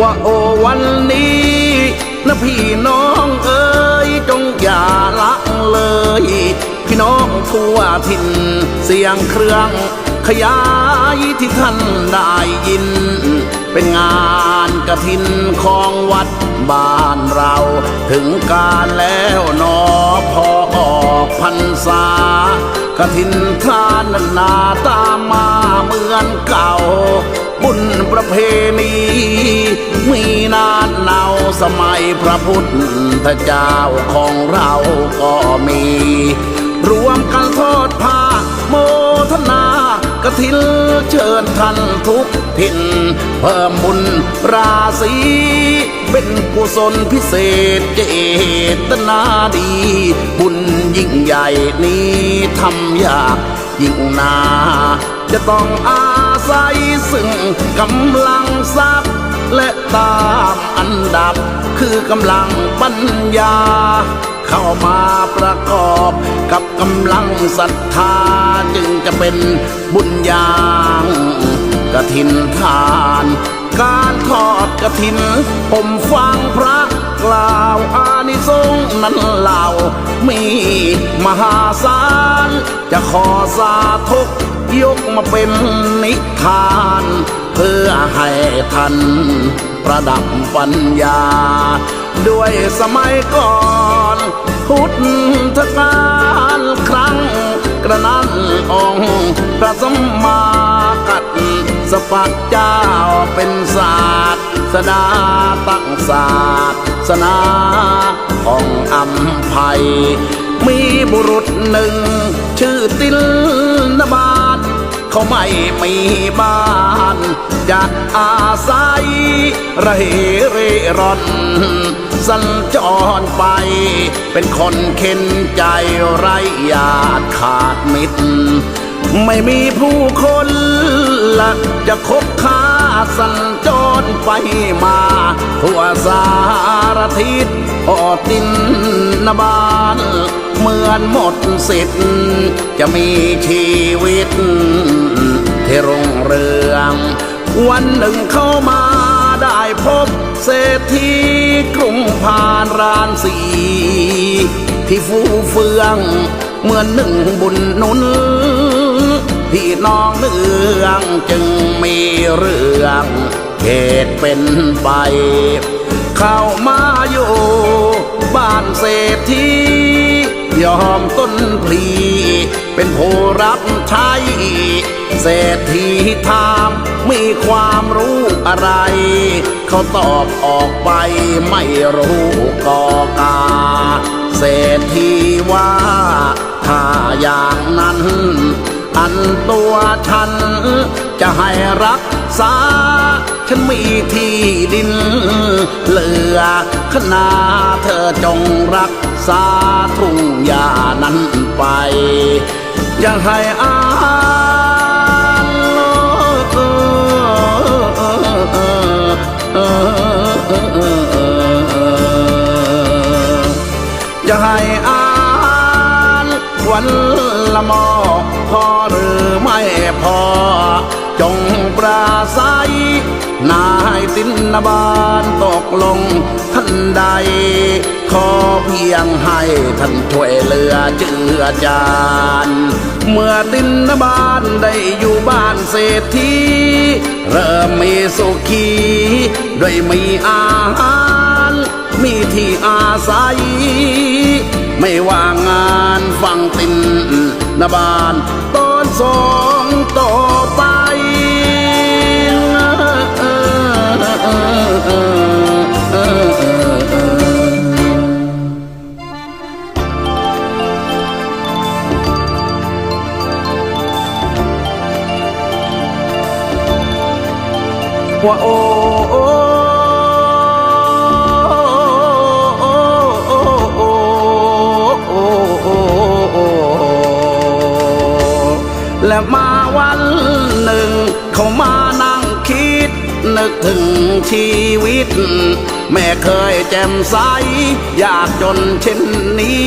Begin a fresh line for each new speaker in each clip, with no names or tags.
ว่าโอวันนี้นะพี่น้องเอ๋ยจงอย่าละเลย พี่น้องทั่วถิ่นเสียงเครื่องขยายที่ท่านได้ยิน เป็นงานกระถินของวัดบ้านเรา ถึงการแล้วนอพอออกพรรษากระถินทานนานาตามมาเหมือนเก่า บุญประเพณี มีนานเนาสมัยพระพุทธเจ้าของเราก็มี รวมกันทอดผ้าโมทนากระถินเชิญท่านทุกถิ่นเพิ่มบุญราศีเป็นกุศลพิเศษเจตนาดี บุญยิ่งใหญ่นี้ทำยากยิ่งนา จะต้องอา ศัยซึ่งกำลังทรัพย์ และตามอันดับ คือกำลังปัญญา เข้ามาประกอบกับกำลังศรัทธาจึงจะเป็นบุญญางกระถินทาน การทอดกระถิน ผมฟังพระกล่าวอานิสงส์นั้นเล่า มีมหาศาลจะขอสาธุ ยกมาเป็นนิทาน เพื่อให้ท่านประดับปัญญา ด้วยสมัยก่อน พุทธกาลครั้งกระนั้นองค์พระสมมากัดสปักเจ้าเป็นศาสตร์สดาตั้งศาสตร์สนาของอัมภัยมีบุรุษหนึ่ง ชื่อติลนบา เขาไม่มีบ้าน จะอาศัยระเหเร่ร่อนสัญจรไป เป็นคนเข็นใจไรญาติขาดมิตร ไม่มีผู้คนละจะคบค้าสัญจ รไปมา ทั่วสารทิศพอตินนบานเหมือนหมดสิทธิ์จะมีชีวิต ที่รุ่งเรือง วันหนึ่งเข้ามาได้พบเศรษฐีกรุงพานรานสีที่ฟูเฟืองเหมือนหนึ่งบุญนุนพี่น้องเนืองจึงมีเรื่อง เหตุเป็นไป เข้ามาอยู่ บ้านเศรษฐียอมต้นพลีเป็นผู้รับใช้เศรษฐีถามมีความรู้อะไร เขาตอบออกไปไม่รู้กอกา เศรษฐีว่าถ้าอย่างนั้น อันตัวฉันจะให้รักษา ฉันมีที่ดินเหลือขนาเธอจงรักษาทุ่งหญ้านั้นไป อย่าให้อาจะให้อานวันละมอพอหรือไม่พอ จงปราศัย นายตินนบานตกลงท่านใด ขอเพียงให้ท่านช่วยเหลือเจือจานเมื่อตินนบานได้อยู่บ้านเศรษฐีเริ่มมีสุขีด้วยมีอาหาร มีที่อาศัย ไม่ว่างานฟังตินนบานตอนสอง ว่าโอ้และมาวันหนึ่ง เขามานั่งคิด นึกถึงชีวิต แม่เคยแจ่มใส อยากจนเช่นนี้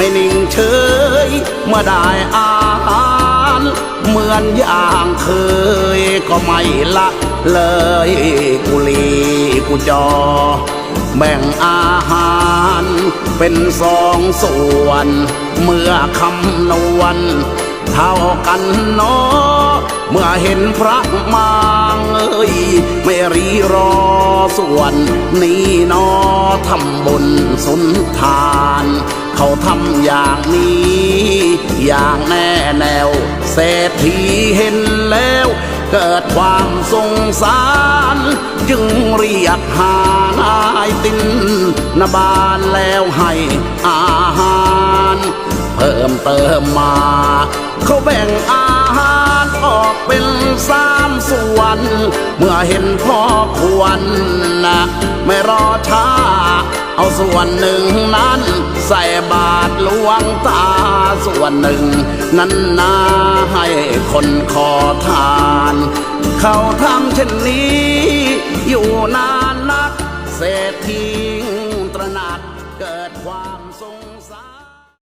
ไม่นิ่งเฉยเมื่อได้อาหารเหมือนอย่างเคยก็ไม่ละเลยกุลีกุจอ แบ่งอาหารเป็นสองส่วน เมื่อคำนวณเท่ากันเนอเมื่อเห็นพระมางเอ้ยไม่รีรอส่วน นี้นอทำบุญสุนทาน เขาทำอย่างนี้ อย่างแน่แนว เศรษฐีเห็นแล้ว เกิดความสงสาร จึงเรียกหานายตินนบานแล้วให้อาหาร เพิ่มเติมมา เขาแบ่งอาหารออกเป็นสามส่วน เมื่อเห็นพ่อควรนะไม่รอช้า เอาส่วนหนึ่งนั้น ใส่บาทหลวงตาส่วนหนึ่ง นั้นนาให้คนขอทาน เขาทำเช่นนี้ อยู่นานนักเศรษฐี